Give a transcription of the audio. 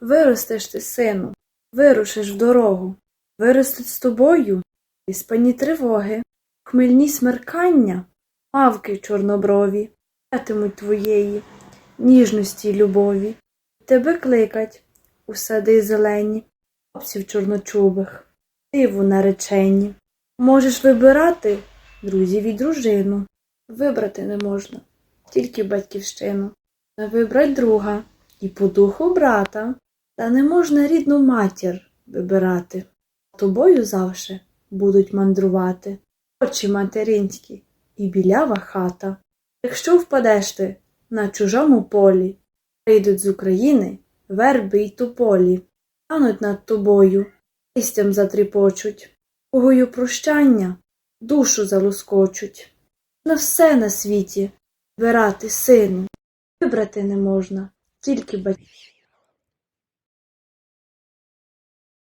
Виростеш ти, сину, вирушиш в дорогу, виростуть з тобою і спані тривоги, хмельні смеркання, мавки чорноброві, Петимуть твоєї ніжності й любові, тебе кликать у сади зелені, хлопців чорночубих, диву наречені. Можеш вибирати друзів і дружину, вибрати не можна, тільки батьківщину, не вибрать друга і по духу брата, та не можна рідну матір вибирати. Тобою завше будуть мандрувати очі материнські і білява хата. Якщо впадеш ти на чужому полі, прийдуть з України верби й тополі, стануть над тобою, листям затріпочуть, Богою прощання душу залоскочуть. На все на світі вибирати сину, вибрати не можна, тільки батьків.